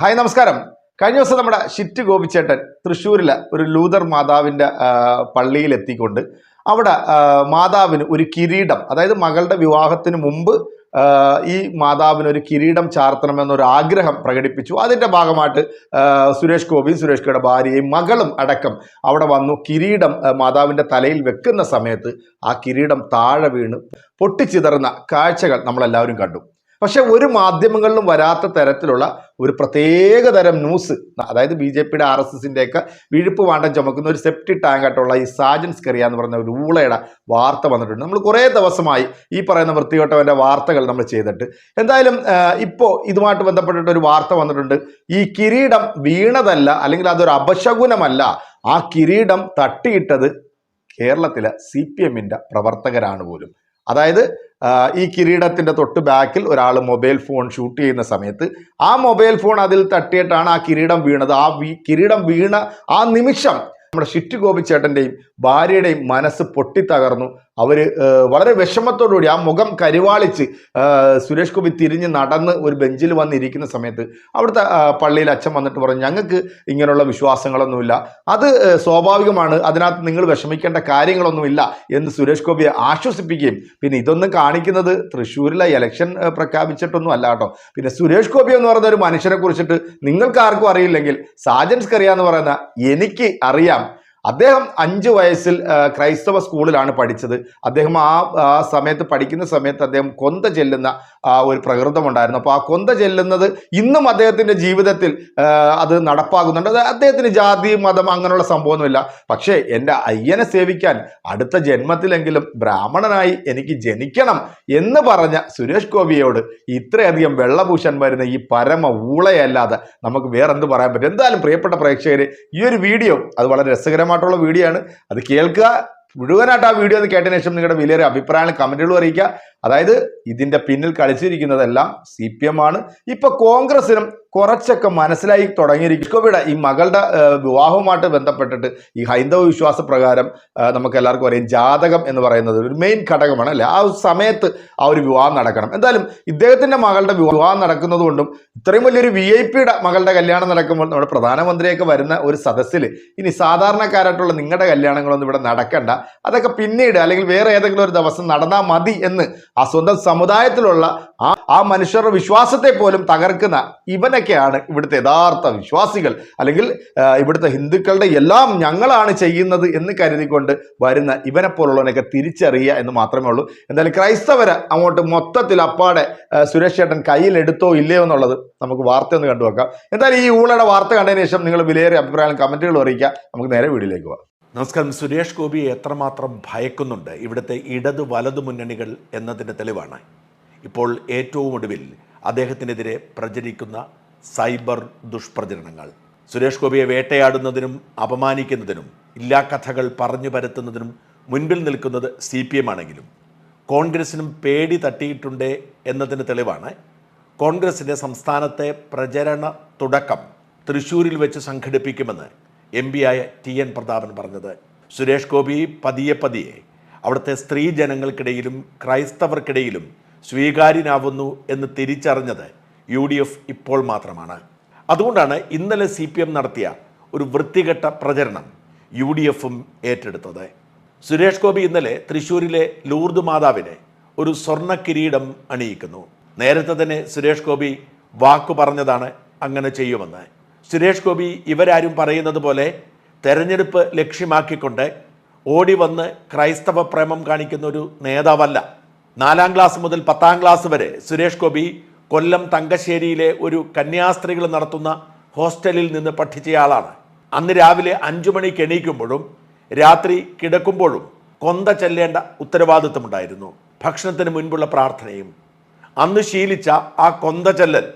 Hi നമസ്കാരം. കഴിഞ്ഞ ദിവസം നമ്മുടെ ഷിറ്റ് ഗോപിച്ചേട്ടൻ തൃശ്ശൂരിലെ ഒരു ലൂതർ മാതാവിന്റെ എത്തിക്കൊണ്ട് അവിടെ മാതാവിന് ഒരു കിരീടം അതായത് മകളുടെ വിവാഹത്തിന് മുമ്പ് ഈ മാതാവിന് ഒരു കിരീടം ചാർത്തണമെന്നൊരു ആഗ്രഹം പ്രകടിപ്പിച്ചു. അതിന്റെ ഭാഗമായിട്ട് സുരേഷ് ഗോപിയും സുരേഷ് ഗോയുടെ ഭാര്യയും മകളും അടക്കം അവിടെ വന്നു കിരീടം മാതാവിന്റെ തലയിൽ വെക്കുന്ന സമയത്ത് ആ കിരീടം താഴെ വീണ് പൊട്ടിച്ചിതറുന്ന കാഴ്ചകൾ നമ്മളെല്ലാവരും കണ്ടു. പക്ഷെ ഒരു മാധ്യമങ്ങളിലും വരാത്ത തരത്തിലുള്ള ഒരു പ്രത്യേക തരം ന്യൂസ് അതായത് ബി ജെ പിയുടെ ആർ എസ് എസിന്റെ ഒക്കെ വിഴുപ്പ് വാണ്ടം ചുമക്കുന്ന ഒരു സെപ്റ്റി ടാങ്കായിട്ടുള്ള ഈ സാജൻസ് കറിയ എന്ന് പറയുന്ന ഒരു ഊളയുടെ വാർത്ത വന്നിട്ടുണ്ട്. നമ്മൾ കുറേ ദിവസമായി ഈ പറയുന്ന വൃത്തികെട്ടവന്റെ വാർത്തകൾ നമ്മൾ ചെയ്തിട്ട്. എന്തായാലും ഇപ്പോൾ ഇതുമായിട്ട് ബന്ധപ്പെട്ടിട്ട് ഒരു വാർത്ത വന്നിട്ടുണ്ട്. ഈ കിരീടം വീണതല്ല അല്ലെങ്കിൽ അതൊരു അപശകുനമല്ല ആ കിരീടം തട്ടിയിട്ടത് കേരളത്തിലെ സി പി എമ്മിന്റെ പ്രവർത്തകരാണ് പോലും. അതായത് ഈ കിരീടത്തിന്റെ തൊട്ട് ബാക്കിൽ ഒരാൾ മൊബൈൽ ഫോൺ ഷൂട്ട് ചെയ്യുന്ന സമയത്ത് ആ മൊബൈൽ ഫോൺ അതിൽ തട്ടിയിട്ടാണ് ആ കിരീടം വീണത്. ആ കിരീടം വീണ ആ നിമിഷം നമ്മുടെ ഷിറ്റ് ഗോപിച്ചേട്ടന്റെയും ഭാര്യയുടെയും മനസ്സ് പൊട്ടിത്തകർന്നു. അവർ വളരെ വിഷമത്തോടുകൂടി ആ മുഖം കരിവാളിച്ച് സുരേഷ് ഗോപി തിരിഞ്ഞ് നടന്ന് ഒരു ബെഞ്ചിൽ വന്നിരിക്കുന്ന സമയത്ത് അവിടുത്തെ പള്ളിയിൽ അച്ഛൻ വന്നിട്ട് പറഞ്ഞു ഞങ്ങൾക്ക് ഇങ്ങനെയുള്ള വിശ്വാസങ്ങളൊന്നുമില്ല. അത് സ്വാഭാവികമാണ്. അതിനകത്ത് നിങ്ങൾ വിഷമിക്കേണ്ട കാര്യങ്ങളൊന്നുമില്ല എന്ന് സുരേഷ് ഗോപിയെ ആശ്വസിപ്പിക്കുകയും പിന്നെ ഇതൊന്നും കാണിക്കുന്നത് തൃശ്ശൂരിലെ ഇലക്ഷൻ പ്രഖ്യാപിച്ചിട്ടൊന്നും അല്ല കേട്ടോ. പിന്നെ സുരേഷ് ഗോപി എന്ന് പറയുന്ന ഒരു മനുഷ്യനെ കുറിച്ചിട്ട് നിങ്ങൾക്ക് ആർക്കും അറിയില്ലെങ്കിൽ സാജൻസ് കറിയ എന്ന് പറയുന്ന എനിക്ക് അറിയാം. അദ്ദേഹം അഞ്ച് വയസ്സിൽ ക്രൈസ്തവ സ്കൂളിലാണ് പഠിച്ചത്. അദ്ദേഹം ആ ആ സമയത്ത് പഠിക്കുന്ന സമയത്ത് അദ്ദേഹം കൊന്ത ചെല്ലുന്ന ഒരു പ്രകൃതമുണ്ടായിരുന്നു. അപ്പോൾ ആ കൊന്ത ചെല്ലുന്നത് ഇന്നും അദ്ദേഹത്തിന്റെ ജീവിതത്തിൽ അത് നടപ്പാകുന്നുണ്ട്. അത് അദ്ദേഹത്തിന് ജാതി മതം അങ്ങനെയുള്ള സംഭവമൊന്നുമില്ല. പക്ഷേ എന്റെ അയ്യനെ സേവിക്കാൻ അടുത്ത ജന്മത്തിലെങ്കിലും ബ്രാഹ്മണനായി എനിക്ക് ജനിക്കണം എന്ന് പറഞ്ഞ സുരേഷ് ഗോപിയോട് ഇത്രയധികം വെള്ളഭൂഷൺ വരുന്ന ഈ പരമ ഊളയല്ലാതെ നമുക്ക് വേറെന്ത് പറയാൻ പറ്റും? എന്തായാലും പ്രിയപ്പെട്ട പ്രേക്ഷകർ ഈ ഒരു വീഡിയോ അത് വളരെ രസകരമായിട്ടുള്ള വീഡിയോ ആണ്. അത് കേൾക്കുക. മുഴുവനായിട്ട് ആ വീഡിയോ ഒന്ന് കേട്ടതിന് ശേഷം നിങ്ങളുടെ വിലയേറെ അഭിപ്രായങ്ങൾ കമന്റുകൾ അറിയിക്കുക. അതായത് ഇതിന്റെ പിന്നിൽ കളിച്ചിരിക്കുന്നതെല്ലാം സി പി എം ആണ്. ഇപ്പൊ കോൺഗ്രസിനും കുറച്ചൊക്കെ മനസ്സിലായി തുടങ്ങിയിരിക്കും. ഇവിടെ ഈ മകളുടെ വിവാഹവുമായിട്ട് ബന്ധപ്പെട്ടിട്ട് ഈ ഹൈന്ദവ വിശ്വാസ പ്രകാരം നമുക്ക് എല്ലാവർക്കും അറിയാം ജാതകം എന്ന് പറയുന്നത് ഒരു മെയിൻ ഘടകമാണ് അല്ലേ? ആ സമയത്ത് ആ ഒരു വിവാഹം നടക്കണം. എന്തായാലും ഇദ്ദേഹത്തിന്റെ മകളുടെ വിവാഹം നടക്കുന്നത് കൊണ്ടും ഇത്രയും വലിയൊരു വി ഐ പിയുടെ മകളുടെ കല്യാണം നടക്കുമ്പോൾ നമ്മുടെ പ്രധാനമന്ത്രിയൊക്കെ വരുന്ന ഒരു സദസ്സിൽ ഇനി സാധാരണക്കാരായിട്ടുള്ള നിങ്ങളുടെ കല്യാണങ്ങളൊന്നും ഇവിടെ നടക്കണ്ട. അതൊക്കെ പിന്നീട് അല്ലെങ്കിൽ വേറെ ഏതെങ്കിലും ഒരു ദിവസം നടന്നാൽ മതി എന്ന് ആ സ്വന്തം സമുദായത്തിലുള്ള ആ ആ മനുഷ്യരുടെ വിശ്വാസത്തെ പോലും തകർക്കുന്ന ഇവനൊക്കെയാണ് ഇവിടുത്തെ യഥാർത്ഥ വിശ്വാസികൾ. അല്ലെങ്കിൽ ഇവിടുത്തെ ഹിന്ദുക്കളുടെ എല്ലാം ഞങ്ങളാണ് ചെയ്യുന്നത് എന്ന് കരുതിക്കൊണ്ട് വരുന്ന ഇവനെ പോലുള്ളവനൊക്കെ തിരിച്ചറിയുക എന്ന് മാത്രമേ ഉള്ളൂ. എന്തായാലും ക്രൈസ്തവരെ അങ്ങോട്ട് മൊത്തത്തിൽ അപ്പാടെ സുരേഷേട്ടൻ കയ്യിലെടുത്തോ ഇല്ലയോ എന്നുള്ളത് നമുക്ക് വാർത്ത ഒന്ന് കണ്ടുവെക്കാം എന്തായാലും ഈ ഊളയുടെ വാർത്ത കണ്ടതിന് ശേഷം നിങ്ങൾ വിലയേറിയ അഭിപ്രായം കമന്റുകൾ അറിയിക്കുക. നമുക്ക് നേരെ വീട്ടിലേക്ക് പോകാം. നമസ്കാരം. സുരേഷ് ഗോപിയെ എത്രമാത്രം ഭയക്കുന്നുണ്ട്? ഇവിടുത്തെ ഇടതു വലതു മുന്നണികൾ എന്നതിന്റെ തെളിവാണ്. ഇപ്പോൾ ഏറ്റവും ഒടുവിൽ അദ്ദേഹത്തിനെതിരെ പ്രചരിക്കുന്ന സൈബർ ദുഷ്പ്രചരണങ്ങൾ. സുരേഷ് ഗോപിയെ വേട്ടയാടുന്നതിനും അപമാനിക്കുന്നതിനും ഇല്ലാ കഥകൾ പറഞ്ഞു പരത്തുന്നതിനും മുൻപിൽ നിൽക്കുന്നത് സി പി എം ആണെങ്കിലും കോൺഗ്രസിനും പേടി തട്ടിയിട്ടുണ്ട് എന്നതിന് തെളിവാണ്. കോൺഗ്രസിന്റെ സംസ്ഥാനത്തെ പ്രചരണ തുടക്കം തൃശ്ശൂരിൽ വെച്ച് സംഘടിപ്പിക്കുമെന്ന് എം പിയായ ടി എൻ പ്രതാപൻ പറഞ്ഞത്. സുരേഷ് ഗോപി പതിയെ പതിയെ അവിടുത്തെ സ്ത്രീ ജനങ്ങൾക്കിടയിലും ക്രൈസ്തവർക്കിടയിലും സ്വീകാര്യനാവുന്നു എന്ന് തിരിച്ചറിഞ്ഞത് യു ഡി എഫ് ഇപ്പോൾ മാത്രമാണ്. അതുകൊണ്ടാണ് ഇന്നലെ സി പി എം നടത്തിയ ഒരു വൃത്തികെട്ട പ്രചരണം യു ഡി എഫും ഏറ്റെടുത്തത്. സുരേഷ് ഗോപി ഇന്നലെ തൃശ്ശൂരിലെ ലൂർദ് മാതാവിനെ ഒരു സ്വർണ കിരീടം അണിയിക്കുന്നു. നേരത്തെ തന്നെ സുരേഷ് ഗോപി വാക്കു പറഞ്ഞതാണ് അങ്ങനെ ചെയ്യുമെന്ന്. സുരേഷ് ഗോപി ഇവരാരും പറയുന്നത് പോലെ തെരഞ്ഞെടുപ്പ് ലക്ഷ്യമാക്കിക്കൊണ്ട് ഓടി വന്ന് ക്രൈസ്തവ പ്രേമം കാണിക്കുന്ന ഒരു നേതാവല്ല. നാലാം ക്ലാസ് മുതൽ പത്താം ക്ലാസ് വരെ സുരേഷ് ഗോപി കൊല്ലം തങ്കശ്ശേരിയിലെ ഒരു കന്യാസ്ത്രീകൾ നടത്തുന്ന ഹോസ്റ്റലിൽ നിന്ന് പഠിച്ചയാളാണ് അന്ന് രാവിലെ അഞ്ചു മണിക്ക് എണീക്കുമ്പോഴും രാത്രി കിടക്കുമ്പോഴും കൊന്ത ചെല്ലേണ്ട ഉത്തരവാദിത്വമുണ്ടായിരുന്നു. ഭക്ഷണത്തിന് മുൻപുള്ള പ്രാർത്ഥനയും. അന്ന് ശീലിച്ച ആ കൊന്ത ചെല്ലൽ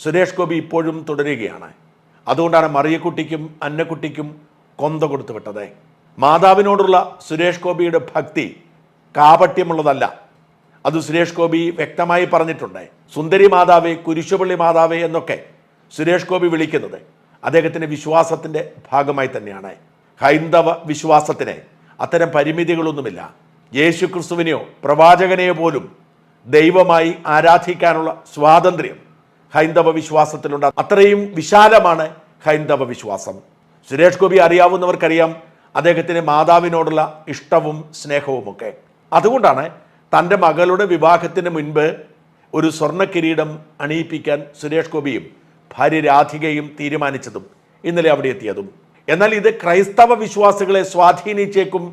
സുരേഷ് ഗോപി ഇപ്പോഴും തുടരുകയാണ്. അതുകൊണ്ടാണ് മറിയക്കുട്ടിക്കും അന്നക്കുട്ടിക്കും കൊന്ത കൊടുത്തു വിട്ടത്. മാതാവിനോടുള്ള സുരേഷ് ഗോപിയുടെ ഭക്തി കാപട്യമുള്ളതല്ല. അത് സുരേഷ് ഗോപി വ്യക്തമായി പറഞ്ഞിട്ടുണ്ട്. സുന്ദരി മാതാവേ കുരിശുപള്ളി മാതാവേ എന്നൊക്കെ സുരേഷ് ഗോപി വിളിക്കുന്നത് അദ്ദേഹത്തിന്റെ വിശ്വാസത്തിന്റെ ഭാഗമായി തന്നെയാണ്. ഹൈന്ദവ വിശ്വാസത്തിന് അത്തരം പരിമിതികളൊന്നുമില്ല. യേശു ക്രിസ്തുവിനെയോ പ്രവാചകനെയോ പോലും ദൈവമായി ആരാധിക്കാനുള്ള സ്വാതന്ത്ര്യം ഹൈന്ദവ വിശ്വാസത്തിലുണ്ട്. അത്രയും വിശാലമാണ് ഹൈന്ദവ വിശ്വാസം. സുരേഷ് ഗോപി അറിയാവുന്നവർക്കറിയാം അദ്ദേഹത്തിന്റെ മാതാവിനോടുള്ള ഇഷ്ടവും സ്നേഹവുമൊക്കെ. അതുകൊണ്ടാണ് തന്റെ മകളുടെ വിവാഹത്തിന് മുൻപ് ഒരു സ്വർണ കിരീടം അണിയിപ്പിക്കാൻ സുരേഷ് ഗോപിയും ഭാര്യ രാധികയും തീരുമാനിച്ചതും ഇന്നലെ അവിടെ എത്തിയതും. എന്നാൽ ഇത് ക്രൈസ്തവ വിശ്വാസികളെ സ്വാധീനിച്ചേക്കും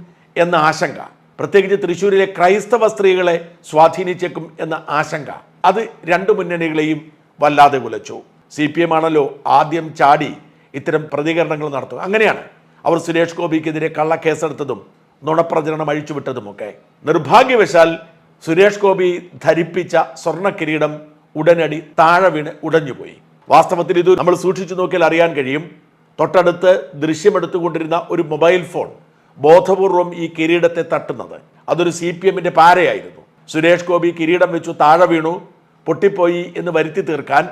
എന്ന ആശങ്ക പ്രത്യേകിച്ച് തൃശ്ശൂരിലെ ക്രൈസ്തവ സ്ത്രീകളെ സ്വാധീനിച്ചേക്കും എന്ന ആശങ്ക അത് രണ്ട് മുന്നണികളെയും വല്ലാതെ കുലച്ചു സി പി എം ആണല്ലോ ആദ്യം ചാടി ഇത്തരം പ്രതികരണങ്ങൾ നടത്തുക. അങ്ങനെയാണ് അവർ സുരേഷ് ഗോപിക്കെതിരെ കള്ളക്കേസെടുത്തതും നുണപ്രചരണം അഴിച്ചുവിട്ടതുമൊക്കെ. നിർഭാഗ്യവശാൽ സുരേഷ് ഗോപി ധരിപ്പിച്ച സ്വർണ കിരീടം ഉടനടി താഴെ വീണ് ഉടഞ്ഞുപോയി. വാസ്തവത്തിൽ ഇത് നമ്മൾ സൂക്ഷിച്ചു നോക്കിയാൽ അറിയാൻ കഴിയും. തൊട്ടടുത്ത് ദൃശ്യമെടുത്തുകൊണ്ടിരുന്ന ഒരു മൊബൈൽ ഫോൺ ബോധപൂർവം ഈ കിരീടത്തെ തട്ടുന്നത്. അതൊരു സി പി എമ്മിന്റെ പാരയായിരുന്നു. സുരേഷ് ഗോപി കിരീടം വെച്ചു താഴെ വീണു. പൊട്ടിപ്പോയി എന്ന് വരുത്തി തീർക്കാൻ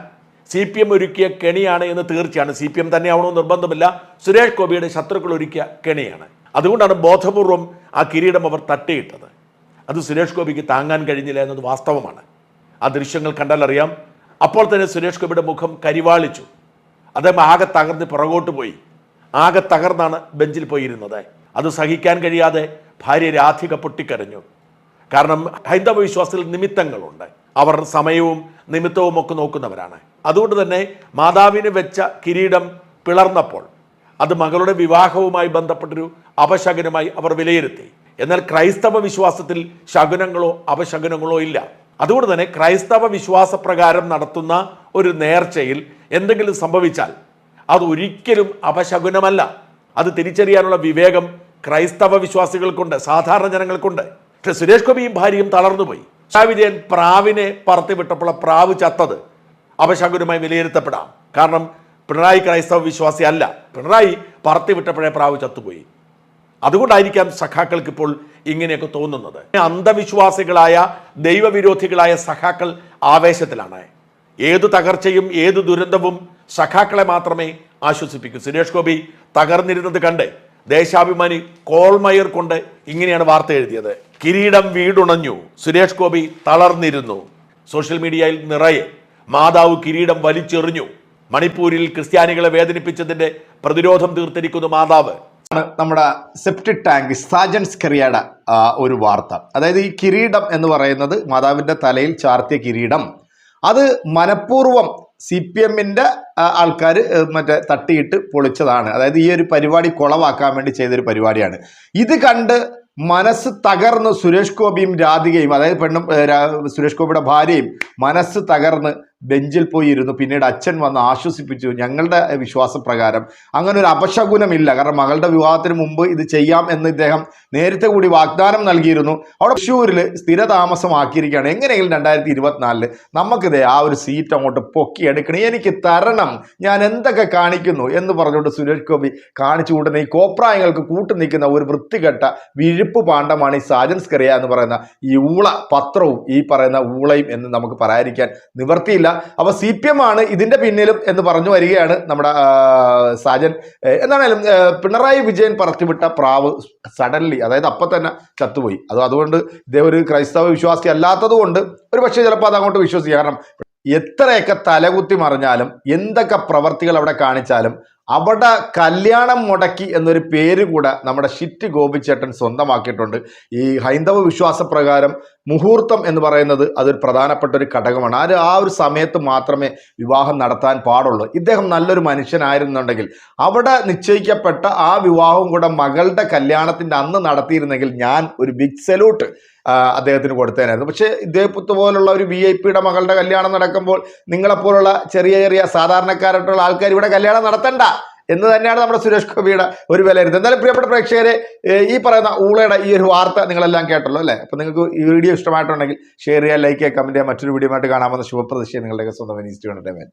സി പി എം ഒരുക്കിയ കെണിയാണ് എന്ന് തീർച്ചയാണ്. സി പി എം തന്നെയാവണമെന്ന് നിർബന്ധമില്ല. സുരേഷ് ഗോപിയുടെ ശത്രുക്കൾ ഒരുക്കിയ കെണിയാണ്. അതുകൊണ്ടാണ് ബോധപൂർവം ആ കിരീടം അവർ തട്ടിയിട്ടത്. അത് സുരേഷ് ഗോപിക്ക് താങ്ങാൻ കഴിഞ്ഞില്ല എന്നത് വാസ്തവമാണ്. ആ ദൃശ്യങ്ങൾ കണ്ടാൽ അറിയാം. അപ്പോൾ തന്നെ സുരേഷ് ഗോപിയുടെ മുഖം കരിവാളിച്ചു. അദ്ദേഹം ആകെ തകർന്ന് പുറകോട്ട് പോയി. ആകെ തകർന്നാണ് ബെഞ്ചിൽ പോയിരുന്നത്. അത് സഹിക്കാൻ കഴിയാതെ ഭാര്യ രാധിക പൊട്ടിക്കരഞ്ഞു. കാരണം ഹൈന്ദവ വിശ്വാസത്തിൽ നിമിത്തങ്ങളുണ്ട്. അവർ സമയവും നിമിത്തവും ഒക്കെ നോക്കുന്നവരാണ്. അതുകൊണ്ട് തന്നെ മാതാവിന് വെച്ച കിരീടം പിളർന്നപ്പോൾ അത് മകളുടെ വിവാഹവുമായി ബന്ധപ്പെട്ടൊരു അപശകനമായി അവർ വിലയിരുത്തി. എന്നാൽ ക്രൈസ്തവ വിശ്വാസത്തിൽ ശകുനങ്ങളോ അപശകുനങ്ങളോ ഇല്ല. അതുകൊണ്ട് തന്നെ ക്രൈസ്തവ വിശ്വാസപ്രകാരം നടത്തുന്ന ഒരു നേർച്ചയിൽ എന്തെങ്കിലും സംഭവിച്ചാൽ അത് ഒരിക്കലും അപശകുനമല്ല. അത് തിരിച്ചറിയാനുള്ള വിവേകം ക്രൈസ്തവ വിശ്വാസികൾക്കുണ്ട് സാധാരണ ജനങ്ങൾക്കുണ്ട്. പക്ഷെ സുരേഷ് ഗോപിയും ഭാര്യയും തളർന്നുപോയി. വിജയൻ പ്രാവിനെ പറത്തി വിട്ടപ്പോൾ പ്രാവ് ചത്തത് അപശകുനമായി വിലയിരുത്തപ്പെടാം. കാരണം പിണറായി ക്രൈസ്തവ വിശ്വാസി അല്ല. പിണറായി പറത്തി വിട്ടപ്പോഴേ പ്രാവ് ചത്തുപോയി. അതുകൊണ്ടായിരിക്കാം സഖാക്കൾക്ക് ഇപ്പോൾ ഇങ്ങനെയൊക്കെ തോന്നുന്നത്. അന്ധവിശ്വാസികളായ ദൈവവിരോധികളായ സഖാക്കൾ ആവേശത്തിലാണ്. ഏതു തകർച്ചയും ഏതു ദുരന്തവും സഖാക്കളെ മാത്രമേ ആശ്വസിപ്പിക്കൂ. സുരേഷ് ഗോപി തകർന്നിരുന്നത് കണ്ട് ദേശാഭിമാനി കോൾമയർ കൊണ്ട് ഇങ്ങനെയാണ് വാർത്ത എഴുതിയത്. കിരീടം വീടുണഞ്ഞു. സുരേഷ് ഗോപി തളർന്നിരുന്നു. സോഷ്യൽ മീഡിയയിൽ നിറയെ മാതാവ് കിരീടം വലിച്ചെറിഞ്ഞു. മണിപ്പൂരിൽ ക്രിസ്ത്യാനികളെ വേദനിപ്പിച്ചതിന്റെ പ്രതിരോധം തീർത്തിരിക്കുന്നു മാതാവ്. നമ്മുടെ സെപ്റ്റിക് ടാങ്ക് സാജൻസ് കറിയയുടെ ഒരു വാർത്ത. അതായത് ഈ കിരീടം എന്ന് പറയുന്നത് മാതാവിന്റെ തലയിൽ ചാർത്തിയ കിരീടം. അത് മനഃപൂർവം സി പി എമ്മിന്റെ ആൾക്കാർ മറ്റേ തട്ടിയിട്ട് പൊളിച്ചതാണ്. അതായത് ഈ ഒരു പരിപാടി കുളവാക്കാൻ വേണ്ടി ചെയ്തൊരു പരിപാടിയാണ്. ഇത് കണ്ട് മനസ്സ് തകർന്ന് സുരേഷ് ഗോപിയും രാധികയും അതായത് പെണ്ണും സുരേഷ് ഗോപിയുടെ ഭാര്യയും മനസ്സ് തകർന്ന് ബെഞ്ചിൽ പോയി ഇരുന്നു പിന്നീട് അച്ഛൻ വന്ന് ആശ്വസിപ്പിച്ചു. ഞങ്ങളുടെ വിശ്വാസപ്രകാരം. അങ്ങനെ ഒരു അപശകുനമില്ല. കാരണം മകളുടെ വിവാഹത്തിന് മുമ്പ് ഇത് ചെയ്യാം എന്ന് ഇദ്ദേഹം നേരത്തെ കൂടി വാഗ്ദാനം നൽകിയിരുന്നു. അവിടെ തൃശ്ശൂരിൽ സ്ഥിരതാമസമാക്കിയിരിക്കുകയാണ്. എങ്ങനെയെങ്കിലും രണ്ടായിരത്തി ഇരുപത്തിനാലിൽ നമുക്കിത് ആ ഒരു സീറ്റ് അങ്ങോട്ട് പൊക്കിയെടുക്കണം. എനിക്ക് തരണം. ഞാൻ എന്തൊക്കെ കാണിക്കുന്നു എന്ന് പറഞ്ഞുകൊണ്ട് സുരേഷ് ഗോപി കാണിച്ചു കൂട്ടുന്ന ഈ കോപ്രായങ്ങൾക്ക് കൂട്ടു നിൽക്കുന്ന ഒരു വൃത്തികെട്ട വിഴുപ്പ് പാണ്ഡമാണ് ഈ സാജൻസ് കറിയ എന്ന് പറയുന്ന ഈ ഊള പത്രവും ഈ പറയുന്ന ഊളയും എന്ന് നമുക്ക് പറയാതിരിക്കാൻ നിവർത്തിയില്ല അപ്പൊ സി പി എം ആണ് ഇതിന്റെ പിന്നിലും എന്ന് പറഞ്ഞു വരികയാണ് നമ്മുടെ സാജൻ. എന്താണേലും പിണറായി വിജയൻ പറത്തിവിട്ട പ്രാവ് സഡൻലി അതായത് അപ്പം തന്നെ ചത്തുപോയി. അത് അതുകൊണ്ട് ഇദ്ദേഹം ഒരു ക്രൈസ്തവ വിശ്വാസി അല്ലാത്തത് കൊണ്ട് ഒരു പക്ഷേ ചിലപ്പോൾ അത് അങ്ങോട്ട് വിശ്വസിക്കുക കാരണം എത്രയൊക്കെ തലകുത്തി മറിഞ്ഞാലും എന്തൊക്കെ പ്രവർത്തികൾ അവിടെ കാണിച്ചാലും അവിടെ കല്യാണം മുടക്കി എന്നൊരു പേര് കൂടെ നമ്മുടെ ഷിറ്റ് ഗോപിച്ചേട്ടൻ സ്വന്തമാക്കിയിട്ടുണ്ട്. ഈ ഹൈന്ദവ വിശ്വാസപ്രകാരം മുഹൂർത്തം എന്ന് പറയുന്നത് അതൊരു പ്രധാനപ്പെട്ട ഒരു ഘടകമാണ്. ആ ആ ഒരു സമയത്ത് മാത്രമേ വിവാഹം നടത്താൻ പാടുള്ളൂ. ഇദ്ദേഹം നല്ലൊരു മനുഷ്യനായിരുന്നുണ്ടെങ്കിൽ അവിടെ നിശ്ചയിക്കപ്പെട്ട ആ വിവാഹവും കൂടെ മകളുടെ കല്യാണത്തിന്റെ അന്ന് നടത്തിയിരുന്നെങ്കിൽ ഞാൻ ഒരു ബിഗ് സല്യൂട്ട് അദ്ദേഹത്തിന് കൊടുത്തേനായിരുന്നു. പക്ഷേ ഇദ്ദേഹത്തെ പോലുള്ള ഒരു വി ഐ പിയുടെ മകളുടെ കല്യാണം നടക്കുമ്പോൾ നിങ്ങളെപ്പോലുള്ള ചെറിയ ചെറിയ സാധാരണക്കാരായിട്ടുള്ള ആൾക്കാർ ഇവിടെ കല്യാണം നടത്തണ്ട എന്ന് തന്നെയാണ് നമ്മുടെ സുരേഷ് ഗോപിയുടെ ഒരു വിലയിരുത്തൽ. എന്തായാലും പ്രിയപ്പെട്ട പ്രേക്ഷകരെ ഈ പറയുന്ന ഊളയുടെ ഈ ഒരു വാർത്ത നിങ്ങളെല്ലാം കേട്ടല്ലോ അല്ലേ? അപ്പോൾ നിങ്ങൾക്ക് ഈ വീഡിയോ ഇഷ്ടമായിട്ടുണ്ടെങ്കിൽ ഷെയർ ചെയ്യുക ലൈക്ക് ചെയ്യുക കമന്റ് ചെയ്യുക. മറ്റൊരു വീഡിയോ ആയിട്ട് കാണാമെന്ന ശുഭപ്രതിഷ്ഠ നിങ്ങളുടെ സ്വന്തം ഇൻസ്റ്റിറ്റ്യൂട്ട്